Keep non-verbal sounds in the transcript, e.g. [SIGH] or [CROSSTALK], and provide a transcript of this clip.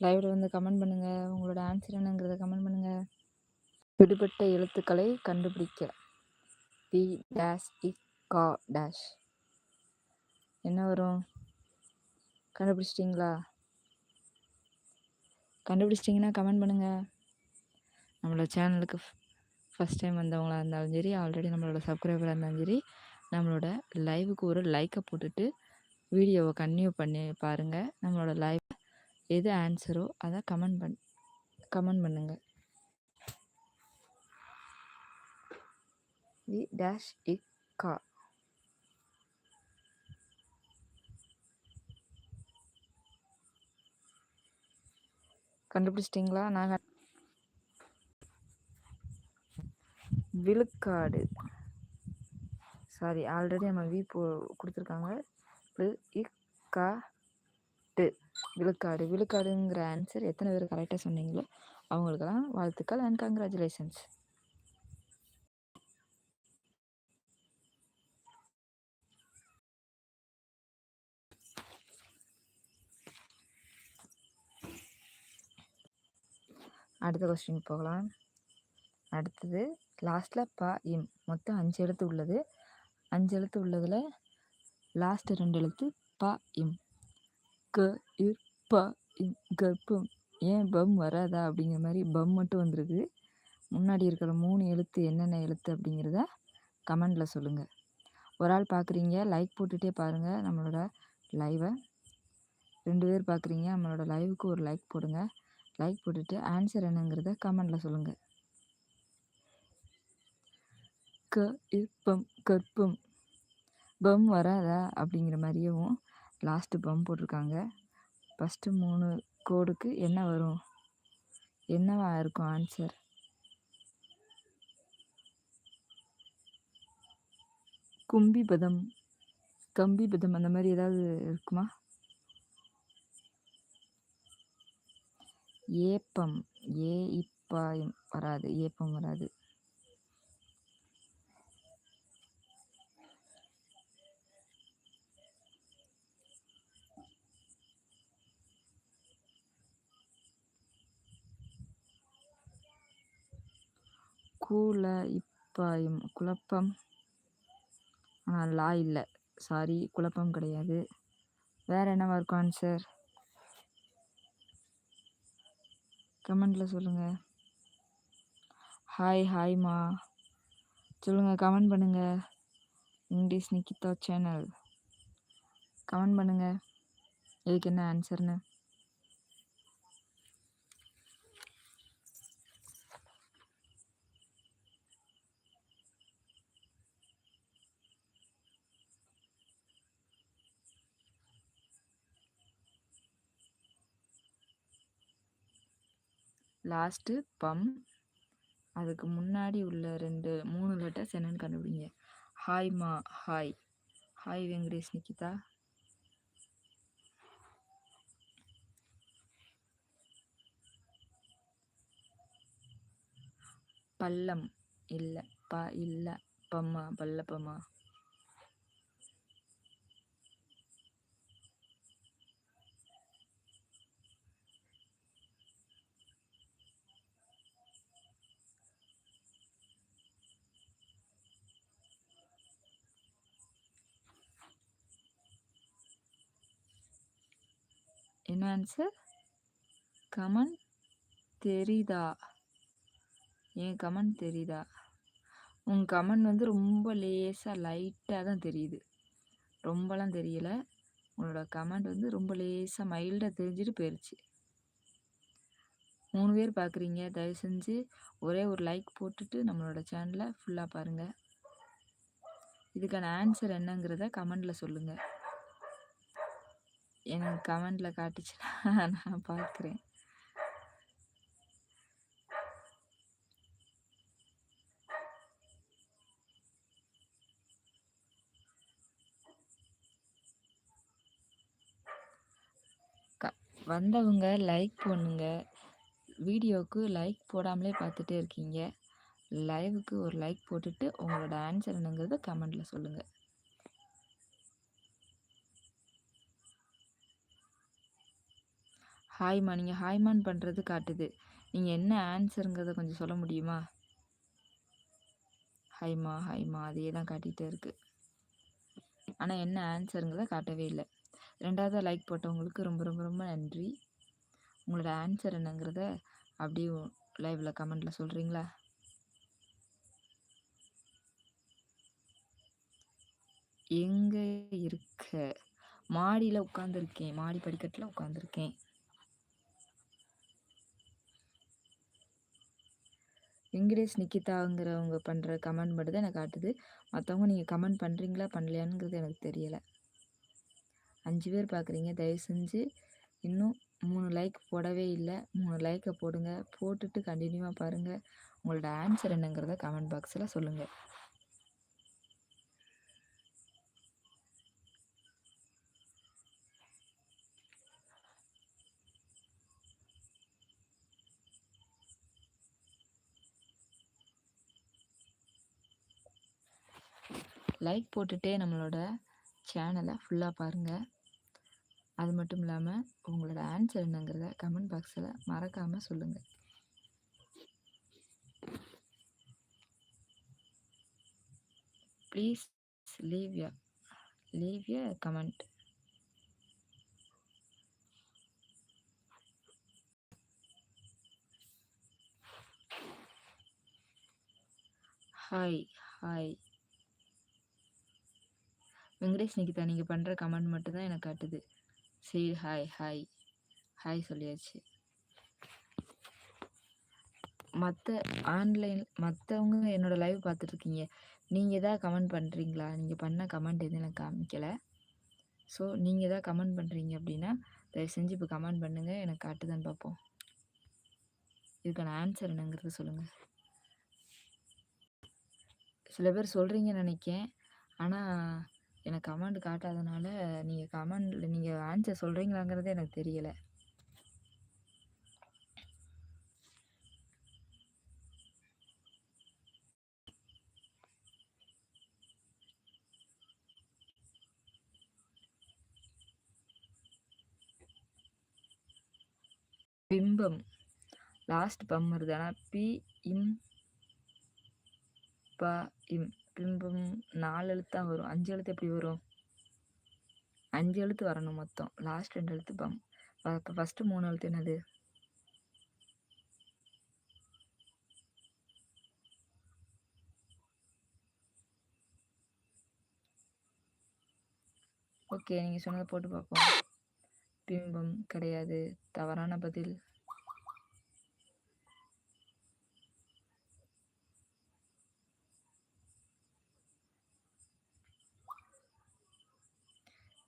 லைவ்ல வந்து கமெண்ட் பண்ணுங்க. உங்களோட ஆன்சர் என்னங்கிறத கமெண்ட் பண்ணுங்க. விடுபட்ட எழுத்துக்களை கண்டுபிடிக்க. பி டேஷ் இ கா டேஷ் என்ன வரும்? கண்டுபிடிச்சிட்டிங்களா? கண்டுபிடிச்சிட்டிங்கன்னா கமெண்ட் பண்ணுங்கள் நம்மளோட சேனலுக்கு ஃபஸ்ட் டைம் வந்தவங்களாக இருந்தாலும் சரி ஆல்ரெடி நம்மளோட சப்ஸ்கிரைபராக இருந்தாலும் சரி நம்மளோட லைவுக்கு ஒரு லைக்கை போட்டுட்டு வீடியோவை கன்டினியூ பண்ணி பாருங்கள் நம்மளோட லைவ் எது ஆன்சரோ அதை கமெண்ட் பண் கமெண்ட் பண்ணுங்கள் வி டேஷ் இக் கா கண்டுபிடிச்சிட்டிங்களா? நான் விழுக்காடு. சாரி ஆல்ரெடி நம்ம வி போ கொடுத்துருக்காங்க. எட்டு விழுக்காடு. விழுக்காடுங்கிற ஆன்சர் எத்தனை பேர் கரெக்டாக சொன்னீங்களோ அவங்களுக்கெல்லாம் வாழ்த்துக்கள் அண்ட் கங்க்ராச்சுலேஷன்ஸ் அடுத்த கொஸ்டின் போகலாம். அடுத்தது லாஸ்ட்டில் ப இம். மொத்தம் அஞ்சு எழுத்து உள்ளது. அஞ்சு எழுத்து உள்ளதில் லாஸ்ட்டு ரெண்டு எழுத்து ப இம். க இர் கர்ப்பம் ஏன் பம் வராதா அப்படிங்கிற மாதிரி பம் மட்டும் வந்திருக்கு. முன்னாடி இருக்கிற மூணு எழுத்து என்னென்ன எழுத்து அப்படிங்கிறத கமெண்டில் சொல்லுங்கள் ஒரு ஆள் பார்க்குறீங்க லைக் போட்டுகிட்டே பாருங்கள் நம்மளோட லைவை ரெண்டு பேர் பார்க்குறீங்க நம்மளோட லைவுக்கு ஒரு லைக் போடுங்க. லைக் போட்டுட்டு ஆன்சர் என்னங்கிறத கமெண்டில் சொல்லுங்கள் க இப்பம் கற்பம் பம். வராதா அப்படிங்கிற மாதிரியும் லாஸ்ட்டு பம்ப் போட்டிருக்காங்க. ஃபஸ்ட்டு மூணு கோடுக்கு என்ன வரும்? என்னவா இருக்கும் ஆன்சர் கும்பி பதம் கம்பி பதம் அந்த மாதிரி ஏதாவது இருக்குமா? ஏப்பம் ஏ இப்பாயம் வராது ஏப்பம் வராது. கூல இப்பாயும் குழப்பம். ஆனால் லா இல்லை. சாரி குழப்பம் கிடையாது. வேறு என்னவா இருக்கும் ஆன்சர் கமெண்டில் சொல்லுங்கள் ஹாய் ஹாய்மா சொல்லுங்கள் கமெண்ட் பண்ணுங்கள் இங்கிலீஷ் நிக்கிதா சேனல் கமெண்ட் பண்ணுங்கள் இதுக்கு என்ன ஆன்சர்னு லாஸ்ட்டு பம் அதுக்கு முன்னாடி உள்ள ரெண்டு மூணு லெட்டர்ஸ் என்னன்னு கண்டுபிடிங்க. ஹாய் மா ஹாய் ஹாய் வெங்கடேஷ் நிக்கிதா பள்ளம். இல்லை. ப இல்லை. பம்மா. பல்லப்பம்மா ஆன்சர் கமன் தெரியுதா? என் கமன் தெரியுதா? உன் கமன் வந்து ரொம்ப லேசாக லைட்டாக தான் தெரியுது. ரொம்பலாம் தெரியல. உன்னோட கமெண்ட் வந்து ரொம்ப லேசாக மைல்டாக தெரிஞ்சுட்டு போயிடுச்சு மூணு பேர் பார்க்குறீங்க தயவு செஞ்சு ஒரே ஒரு லைக் போட்டுட்டு நம்மளோட சேனலை ஃபுல்லாக பாருங்கள் இதுக்கான ஆன்சர் என்னங்கிறத கமெண்டில் சொல்லுங்கள் எனக்கு கமெண்டில் காட்டுச்சுன்னா [LAUGHS] நான் பார்க்குறேன் வந்தவங்க லைக் பண்ணுங்க வீடியோவுக்கு லைக் போடாமலே பார்த்துட்டே இருக்கீங்க. லைவுக்கு ஒரு லைக் போட்டுட்டு உங்களோட ஆன்சர் என்னங்கிறத கமெண்டில் சொல்லுங்கள் ஹாய்மா நீங்கள் ஹாய்மான் பண்ணுறது காட்டுது. நீங்கள் என்ன ஆன்சருங்கிறத கொஞ்சம் சொல்ல முடியுமா? ஹாய்மா ஹாய்மா அதையே தான் காட்டிகிட்டே இருக்குது ஆனால் என்ன ஆன்சருங்கிறத காட்டவே இல்லை. ரெண்டாவது லைக் போட்டவங்களுக்கு ரொம்ப ரொம்ப ரொம்ப நன்றி. உங்களோட ஆன்சர் என்னங்கிறத அப்படியே லைவில் கமெண்டில் சொல்கிறீங்களா எங்கே இருக்க? மாடியில் உட்காந்துருக்கேன் மாடி படிக்கட்டில் உட்காந்துருக்கேன் வெங்கடேஷ் நிக்கிதாங்கிறவங்க பண்ணுற கமெண்ட் மட்டும் தான் எனக்கு காட்டுது. மற்றவங்க நீங்கள் கமெண்ட் பண்ணுறீங்களா பண்ணலையானுங்கிறது எனக்கு தெரியலை. அஞ்சு பேர் பார்க்குறீங்க தயவு செஞ்சு இன்னும் மூணு லைக் போடவே இல்லை. மூணு லைக்கை போடுங்க. போட்டுட்டு கண்டினியூவாக பாருங்கள் உங்களோட ஆன்சர் என்னங்கிறத கமெண்ட் பாக்ஸில் சொல்லுங்கள் லைக் போட்டுகிட்டே நம்மளோட சேனலை ஃபுல்லாக பாருங்கள் அது மட்டும் இல்லாமல் உங்களோட ஆன்சர் என்னங்கிறத கமெண்ட் பாக்ஸில் மறக்காமல் சொல்லுங்கள் please leave a leave a comment hi hi Venkatesh Nikita நீங்கள் பண்ணுற கமெண்ட் மட்டும்தான் எனக்கு காட்டுது. சரி ஹாய் ஹாய் ஹாய் சொல்லியாச்சு. மற்ற ஆன்லைன் மற்றவங்க என்னோடய லைவ் பார்த்துட்ருக்கீங்க. நீங்கள் எதாவது கமெண்ட் பண்ணுறீங்களா நீங்கள் பண்ண கமெண்ட் எதுவும் எனக்கு காமிக்கலை. ஸோ நீங்கள் எதாவது கமெண்ட் பண்ணுறீங்க அப்படின்னா தயவு செஞ்சு இப்போ கமெண்ட் பண்ணுங்கள் எனக்கு காட்டுதான்னு பார்ப்போம். இதுக்கான ஆன்சர் என்னங்கிறத சொல்லுங்கள் சில பேர் சொல்கிறீங்கன்னு நினைக்கேன். ஆனால் எனக்கு கமெண்ட் காட்டாதனால நீங்கள் கமெண்டில் நீங்கள் ஆன்சர் சொல்கிறீங்களாங்கிறதே எனக்கு தெரியலை. பிம்பம். லாஸ்ட் பம் வருது. ஆனால் பி இம் ப இம். பிம்பம் நாலு எழுத்தா வரும். அஞ்சு எழுத்து எப்படி வரும்? அஞ்சு எழுத்து வரணும் மொத்தம். லாஸ்ட் ரெண்டு எழுத்து பம். அப்போ ஃபஸ்ட்டு மூணு எழுத்து என்னது? ஓகே நீங்கள் சொன்னதை போட்டு பார்ப்போம். பிம்பம் கிடையாது. தவறான பதில்.